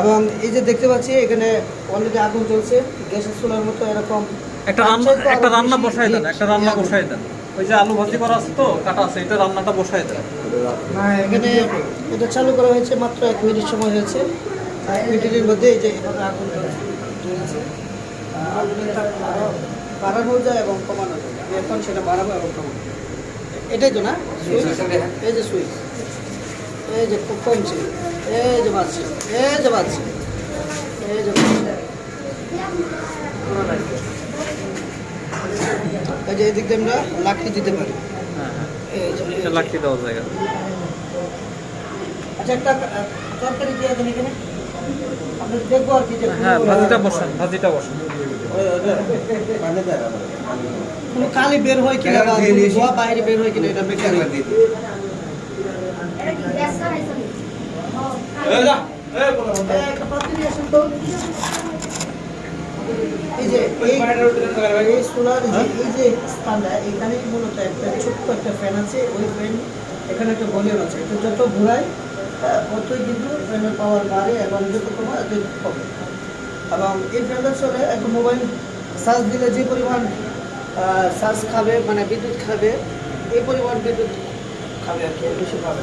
এবং এই যে দেখতে পাচ্ছি এখানে অলরেডি আগুন জ্বলছে গ্যাসের চুলার মতো এরকম। একটা রান্না একটা রান্না বসায় দেন একটা রান্না। বসায় দেন। ওই যে আলু ভাজি করা আছে তো কাটা আছে এটা রান্নাটা বসায় দেন। না এখানে এটা চালু করা হয়েছে মাত্র এক মিনিট সময় হয়েছে। এক মিনিটের মধ্যে এই যে এভাবে আগুন জ্বলছে বাড়ানো যায় এবং কমানো যায়। এখন সেটা বাড়াবো এবং কমানো এটাই তো না? সুইচ? এই যে সুইচ। এই যে খুব কমছে। এই যে বাড়ছে এই যে বাড়ছে এই যে এই যে এদিক দিয়ে আমরা লাকড়ি দিতে পারি। হ্যাঁ হ্যাঁ। লাকড়ি জায়গা। আচ্ছা একটা তরকারি দিয়ে দেন এখানে। আমরা দেখব আর কি হ্যাঁ ভাজিটা বসান ভাজিটা বসান। কালি বের হয় কিনা বা বাইরে বের হয় কিনা এটা বেকার একটা ফ্যান আছে, ওই ফ্যান এখানে একটা ভলিউম আছে। যত ঘুরায় ততই কিন্তু ফ্যানের পাওয়ার বাড়ে যত কমায় এবং এই চলে একটা মোবাইল চার্জ দিলে যে পরিমাণ চার্জ খাবে মানে বিদ্যুৎ খাবে, এই পরিমাণ বিদ্যুৎ খাবে আর কি বেশি খাবে